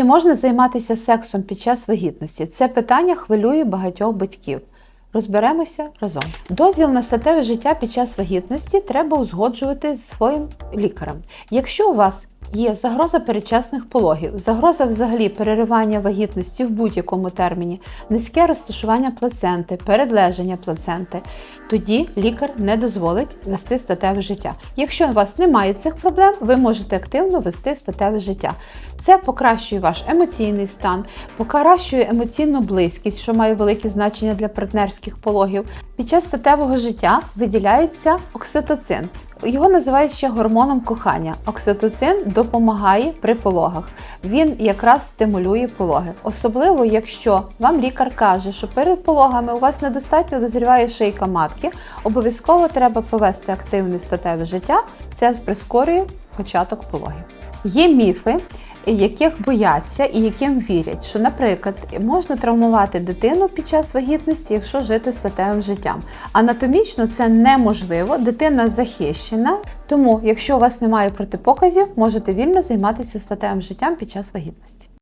Чи можна займатися сексом під час вагітності? Це питання хвилює багатьох батьків. Розберемося разом. Дозвіл на статеве життя під час вагітності треба узгоджувати зі своїм лікарем. Якщо у вас є загроза передчасних пологів, загроза взагалі переривання вагітності в будь-якому терміні, низьке розташування плаценти, передлеження плаценти, тоді лікар не дозволить вести статеве життя. Якщо у вас немає цих проблем, ви можете активно вести статеве життя. Це покращує ваш емоційний стан, покращує емоційну близькість, що має велике значення для партнерських пологів. Під час статевого життя виділяється окситоцин. Його називають ще гормоном кохання. Окситоцин допомагає при пологах. Він якраз стимулює пологи. Особливо, якщо вам лікар каже, що перед пологами у вас недостатньо дозріває шийка матки, обов'язково треба повести активне статеве життя. Це прискорює початок пологів. Є міфи, яких бояться і яким вірять, що, наприклад, можна травмувати дитину під час вагітності, якщо жити статевим життям. Анатомічно це неможливо, дитина захищена. Тому, якщо у вас немає протипоказів, можете вільно займатися статевим життям під час вагітності.